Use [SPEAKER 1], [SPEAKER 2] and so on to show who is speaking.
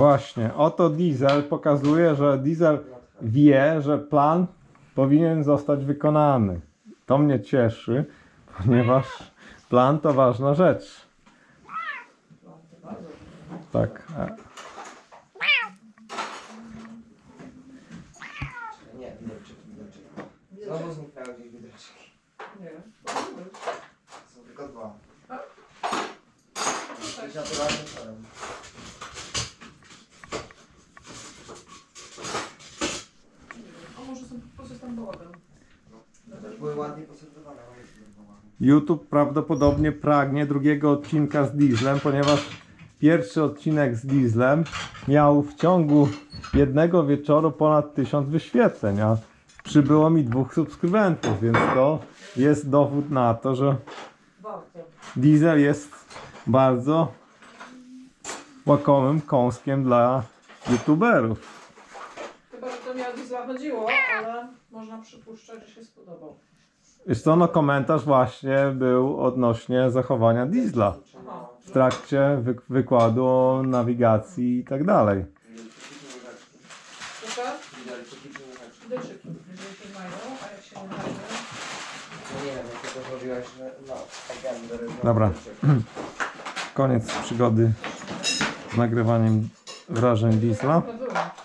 [SPEAKER 1] Właśnie, oto Diesel pokazuje, że Diesel wie, że plan powinien zostać wykonany. To mnie cieszy, ponieważ plan to ważna rzecz. Tak.
[SPEAKER 2] Nie, widelczyki, widelczyki. Znowu zniknęły gdzieś widelczyki.
[SPEAKER 3] Nie.
[SPEAKER 2] Są tylko dwa.
[SPEAKER 3] A?
[SPEAKER 2] Jesteś naturalnym czarem.
[SPEAKER 3] A może są po bałagan.
[SPEAKER 2] Były ładnie.
[SPEAKER 1] YouTube prawdopodobnie pragnie drugiego odcinka z Dieslem, ponieważ pierwszy odcinek z Dieslem miał w ciągu jednego wieczoru ponad 1000 wyświetleń, a przybyło mi dwóch subskrybentów, więc to jest dowód na to, że. Diesel jest bardzo łakomym kąskiem dla youtuberów.
[SPEAKER 3] To mi o diesla chodziło, ale można przypuszczać, że się spodobał.
[SPEAKER 1] Wiesz co, no komentarz właśnie był odnośnie zachowania Diesla
[SPEAKER 3] Aha.
[SPEAKER 1] w trakcie wy wykładu o nawigacji i tak dalej.
[SPEAKER 3] Proszę? Jeżeli się mają, a jak się nie mają,
[SPEAKER 2] No nie wiem, jak to zrobiłaś, że no, agendę.
[SPEAKER 1] Dobra. Koniec przygody z nagrywaniem wrażeń Diesla.
[SPEAKER 3] to było.